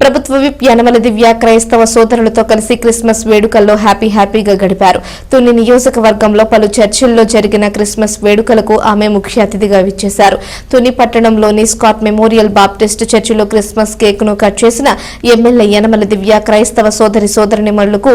ప్రభుత్వ విప్ యనమల దివ్య క్రైస్తవ సోదరులతో కలిసి క్రిస్మస్ వేడుకల్లో హ్యాపీ హ్యాపీగా గడిపారు. తుని నియోజకవర్గంలో పలు చర్చిల్లో జరిగిన క్రిస్మస్ వేడుకలకు ఆమె ముఖ్య అతిథిగా విచ్చేశారు. తుని పట్టణంలోని స్కాట్ మెమోరియల్ బాప్టిస్ట్ చర్చిలో క్రిస్మస్ కేక్ను కట్ చేసిన ఎమ్మెల్యే యనమల దివ్య క్రైస్తవ సోదరి సోదరినిమణులకు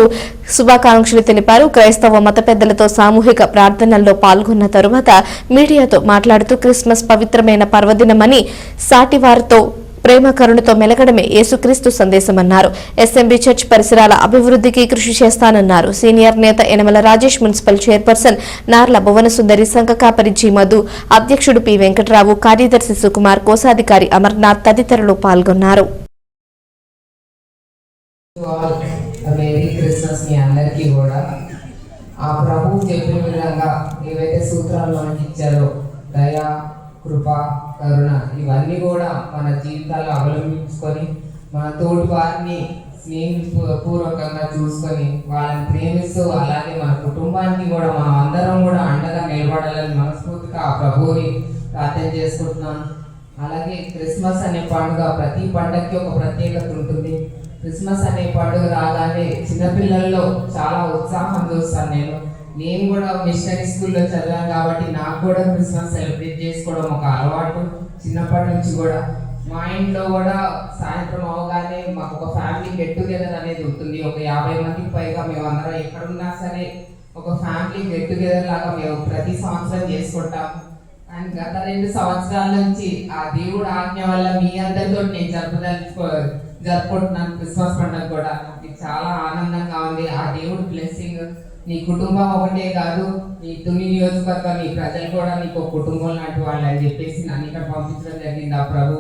శుభాకాంక్షలు తెలిపారు. క్రైస్తవ మత పెద్దలతో సామూహిక ప్రార్థనల్లో పాల్గొన్న తరువాత మీడియాతో మాట్లాడుతూ క్రిస్మస్ పవిత్రమైన పర్వదినమని సాటివారితో ప్రేమ కరుణతో మెలగడమే యేసుక్రీస్తు సందేశమన్నారు. ఎస్ఎంబీ చర్చ్ పరిసరాల అభివృద్ధికి కృషి చేస్తానన్నారు. సీనియర్ నేత యనమల రాజేష్ మున్సిపల్ చైర్పర్సన్ నార్ల భువనసుందరి సంఘ కాపరి మధు అధ్యక్షుడు పి వెంకట్రావు కార్యదర్శి సుకుమార్ కోశాధికారి అమర్నాథ్ తదితరులు పాల్గొన్నారు. ఆ ప్రభు చెప్పిన విధంగా ఏవైతే సూత్రాలు మనకి ఇచ్చారో కృప కరుణ ఇవన్నీ కూడా మన జీవితాల్లో అవలంబించుకొని మన తోటి వారిని స్నేహపూర్వకంగా చూసుకొని వాళ్ళని ప్రేమిస్తూ అలాగే మన కుటుంబానికి కూడా మనం అందరం కూడా అండగా నిలబడాలని మనస్ఫూర్తిగా ఆ ప్రభువుని ప్రార్థన చేసుకుంటున్నాను అలాగే క్రిస్మస్ అనే పండుగ ప్రతి పండగకి ఒక ప్రత్యేకత ఉంటుంది. క్రిస్మస్ అనే పండుగ రాగానే చిన్నపిల్లల్లో చాలా ఉత్సాహం చూస్తాను నేను. నేను కూడా మిషనరీ స్కూల్లో చదివాను కాబట్టి నాకు కూడా క్రిస్మస్ సెలబ్రేట్ చేసుకోవడం ఒక అలవాటు. చిన్నప్పటి నుంచి కూడా మా ఇంట్లో కూడా సాయంత్రం అవగానే మాకు ఒక ఫ్యామిలీ గెట్ టుగెదర్ అనేది ఉంటుంది. ఒక యాభై మందికి పైగా మేము అందరం ఎక్కడున్నా సరే ఒక ఫ్యామిలీ గెట్ టుగెదర్ లాగా మేము ప్రతి సంవత్సరం చేసుకుంటాం. అండ్ గత రెండు సంవత్సరాల నుంచి ఆ దేవుడు ఆజ్ఞ వల్ల మీ అందరితో నేను జరుపుదలుచుకో జరుపుకుంటున్నాను క్రిస్మస్ పండుగ కూడా. నాకు చాలా ఆనందంగా ఉంది. ఆ దేవుడు బ్లెస్సింగ్ నీ కుటుంబం ఒకటే కాదు నీ తుని నియోజకవర్గం నీ ప్రజలు కూడా నీకు కుటుంబం లాంటి వాళ్ళు అని చెప్పేసి నన్ను ఇక్కడ పంపించడం జరిగింది ఆ ప్రభు.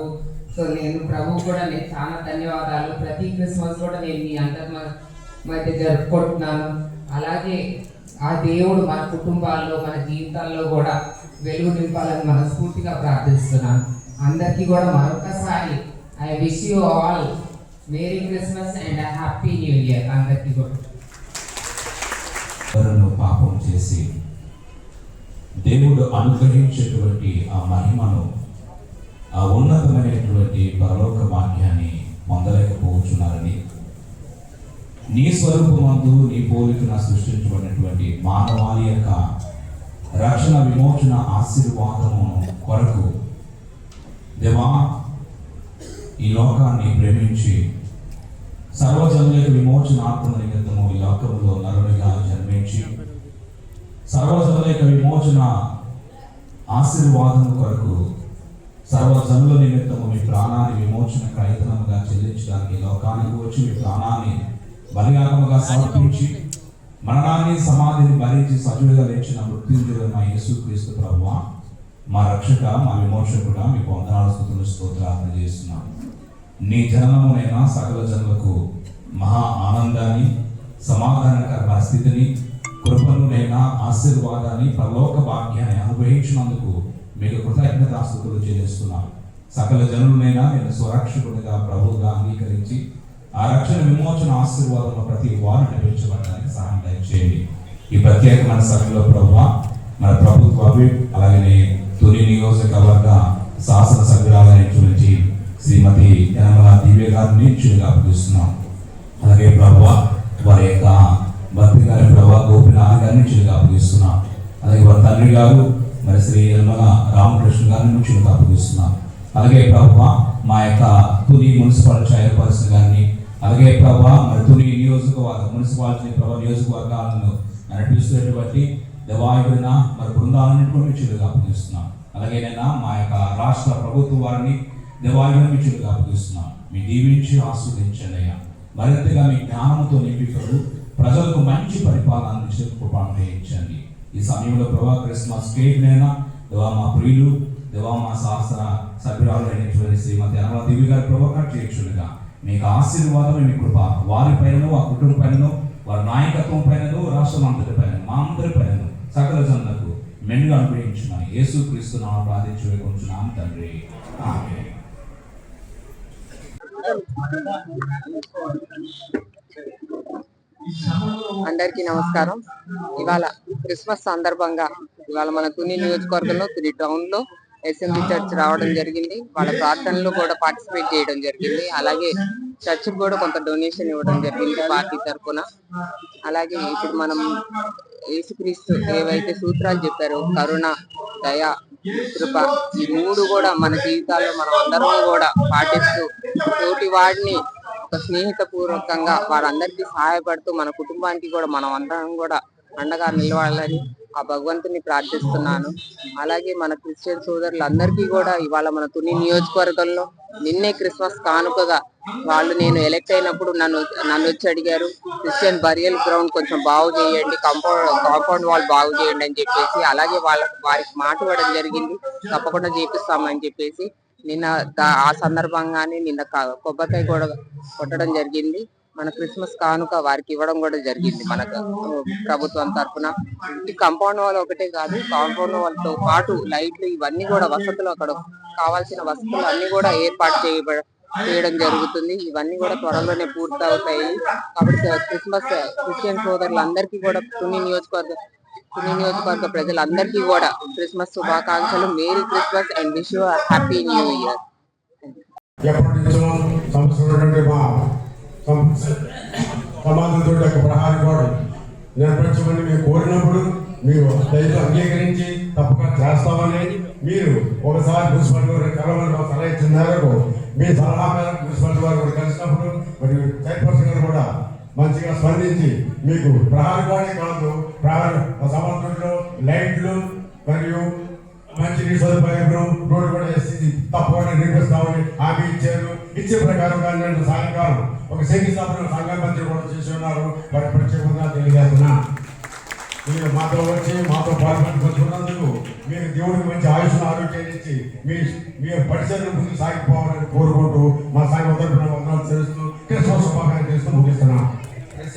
సో నేను ప్రభు కూడా నేను చాలా ధన్యవాదాలు. ప్రతి క్రిస్మస్ కూడా నేను మీ అందరి మధ్య జరుపుకుంటున్నాను. అలాగే ఆ దేవుడు మన కుటుంబాల్లో మన జీవితాల్లో కూడా వెలుగు నింపాలని మనస్ఫూర్తిగా ప్రార్థిస్తున్నాను. అందరికీ కూడా మరొకసారి I wish you all merry Christmas and happy new year అందరికీ కూడా. పాపం చేసి దేవుడు అనుగ్రహించేటువంటి ఆ మహిమను ఆ ఉన్నతమైనటువంటి పరలోక వాక్యాన్ని పొందలేకపోవచ్చున్నారని. నీ స్వరూపమందు నీ పోలికన సృష్టించబడినటువంటి మానవాళి యొక్క రక్షణ విమోచన ఆశీర్వాదము కొరకు దేవా ఈ లోకాన్ని ప్రేమించి సర్వజనులకు విమోచనాత్మ నిమిత్తము ఈ లోకంలో నరునిగా సర్వజనుల విమోచన ఆశీర్వాదం కొరకు సర్వజనుల నిమిత్తము మీ ప్రాణాన్ని విమోచన కైతనముగా చెల్లించడానికి లోకానికి వచ్చి మీ ప్రాణాన్ని బలియాగముగా సమర్పించి మరణాన్ని సమాధిని భరించి సజీవుగా లేచిన మృత్యుంజుడు మా యేసుక్రీస్తు ప్రభు మా రక్షక మా విమోచకుడా మీ వందనాలు స్థుతులు స్తోత్రాలను చేస్తున్నాం నీ జననమునైనా సకల జనులకు మహా ఆనందాన్ని సమాధానకర స్థితిని కృపనునైనా ఆశీర్వాదాన్ని పరలోక భాగ్యాన్ని అనుభవించినందుకు మీకు కృతజ్ఞతాస్థుతులు చెల్లిస్తున్నాను సకల జనులనైనా నేను స్వరక్షకుడిగా ప్రభువుగా అంగీకరించి ఆ రక్షణ విమోచన ఆశీర్వాదంలో ప్రతి వారు నడిపించబడడానికి సహాయం దయచేయండి. ఈ ప్రత్యేకమైన సభలో ప్రభు మన ప్రభుత్వ అలాగనే తొలి నియోజకవర్గ శాసన సభ్యురాలైనటువంటి శ్రీమతి యనమల దివ్య గారిని చూడగా అలాగే ప్రభు వారి యొక్క భక్తి గారి ప్రభావ గోపినాథ్ గారిని చురుగా అలాగే వారి తండ్రి గారు మరి శ్రీ యనమల రామకృష్ణ గారిని చురుగా అలాగే ప్రభు మా యొక్క తుని మున్సిపల్ చైర్పర్సన్ గారిని అలాగే ప్రభు మరి తుని నియోజకవర్గ మున్సిపాలిటీ ప్రభు నియోజకవర్గాలను నడిపిస్తున్నటువంటి దేవాయుడిన మరి బృందాలన్నింటినీ చురుగా అప్పగిస్తున్నాం అలాగే నేను మా యొక్క రాష్ట్ర ప్రభుత్వ వారిని దేవాయుడిని మీ అప్పగిస్తున్నాం మీ దీవించి ఆస్వాదించండి అయ్యా. మరింతగా మీ జ్ఞానంతో నింపి ప్రభు ప్రజలకు మంచి పరిపాలన అందించే కృపను చేయించండి ఈ సమయంలో ప్రభా క్రిస్మస్ కేక్ నైనా దేవా మా ప్రియులు దేవా మా శాస్త్ర సభ్యురాలు అయినటువంటి శ్రీమతి అనవ గారి ప్రభాకర్ చేయొచ్చుగా మీకు ఆశీర్వాదం మీ కృప వారి పైన ఆ కుటుంబ పైన వారి నాయకత్వం పైన రాష్ట్రం అంతటి పైన మా అందరి పైన సకల జనులకు మెండుగా అనుగ్రహించున్నాను యేసు క్రీస్తు నామ ప్రార్థించి వేడుకుంటున్నాను తండ్రి. you. అందరికీ నమస్కారం. ఇవాళ క్రిస్మస్ సందర్భంగా ఇవాళ మన తుని నియోజకవర్గంలో తుని టౌన్లో ఎస్ఎంబి చర్చ్ రావడం జరిగింది. వాళ్ళ ప్రార్థనలో కూడా పార్టిసిపేట్ చేయడం జరిగింది. అలాగే చర్చ్ కూడా కొంత డొనేషన్ ఇవ్వడం జరిగింది పార్టీ తరఫున. అలాగే ఇప్పుడు మనం యేసుక్రీస్తు ఏవైతే సూత్రాలు చెప్పారో కరుణ దయ కృప ఈ మూడు కూడా మన జీవితాల్లో మనం అందరం కూడా పాటిస్తూ తోటి వాడిని ఒక స్నేహిత పూర్వకంగా వారందరికీ సహాయపడుతూ మన కుటుంబానికి కూడా మనం అందరం కూడా అండగా నిలవాలని ఆ భగవంతుని ప్రార్థిస్తున్నాను. అలాగే మన క్రిస్టియన్ సోదరులందరికీ కూడా ఇవాళ మన తుని నియోజకవర్గంలో నిన్నే క్రిస్మస్ కానుకగా వాళ్ళు నేను ఎలక్ట్ అయినప్పుడు నన్ను నన్ను వచ్చి అడిగారు క్రిస్టియన్ బరియల్ గ్రౌండ్ కొంచెం బాగు చేయండి కాంపౌండ్ కాంపౌండ్ వాల్ బాగు చేయండి అని చెప్పేసి అలాగే వాళ్ళకు వారికి మాట ఇవ్వడం జరిగింది తప్పకుండా చేపిస్తామని చెప్పేసి నిన్న ఆ సందర్భంగానే నిన్న కొబ్బరికాయ కూడా కొట్టడం జరిగింది. మన క్రిస్మస్ కానుక వారికి ఇవ్వడం కూడా జరిగింది మనకు. ప్రభుత్వం తరఫున ఇంటి కాంపౌండ్ వాల్ ఒకటే కాదు కాంపౌండ్ వాళ్ళతో పాటు లైట్లు ఇవన్నీ కూడా వసతులు అక్కడ కావాల్సిన వసతులు అన్ని కూడా ఏర్పాటు చేయబడ చేయడం జరుగుతుంది. ఇవన్నీ కూడా త్వరలోనే పూర్తి అవుతాయి కాబట్టి క్రిస్మస్ క్రిస్టియన్ సోదరులందరికీ కూడా కొన్ని నియోజకవర్గ నియోజకవర్గ ప్రజలందరికీ కూడా క్రిస్మస్ శుభాకాంక్షలు. Merry Christmas and wish happy new year. ఎప్పటి నుంచో సమాజంతో యొక్క ప్రహారీ గోడ నేర్పరచమని మేము కోరినప్పుడు మీరు దయతో అంగీకరించి తప్పక చేస్తామని మీరు ఒకసారి మున్సిపల్ వారు కలవని సలహా ఇచ్చిన మేరకు మీ సలహా మేరకు మున్సిపల్ వారు కూడా కలిసినప్పుడు మరియు చైర్పర్సన్ మంచిగా స్పందించి మీకు ప్రహారగానే కాదు ప్రహార సమర్థంలో లైట్లు మరియు మంచి నీటి సదుపాయాలు రోడ్డు కూడా వేసింది. తప్పకుండా నిర్మిస్తామని హామీ ఇచ్చారు. ఇచ్చే ప్రకారంగా నేను సాయంకాలం ఒక శంకుస్థాపన సంఘం మంత్రి కూడా చేసి ఉన్నారు. వారి ప్రత్యేకంగా తెలియజేస్తున్నా. మీరు మాతో వచ్చి మాతో పాల్గొని మీరు దేవుడికి మంచి ఆయుష్ ఆరోగ్యం ఇచ్చి మీ మీరు పరిచయం ముందు సాగిపోవాలని కోరుకుంటూ మా సాయి వద్ద వందనాలు తెలుస్తూ క్రిస్మస్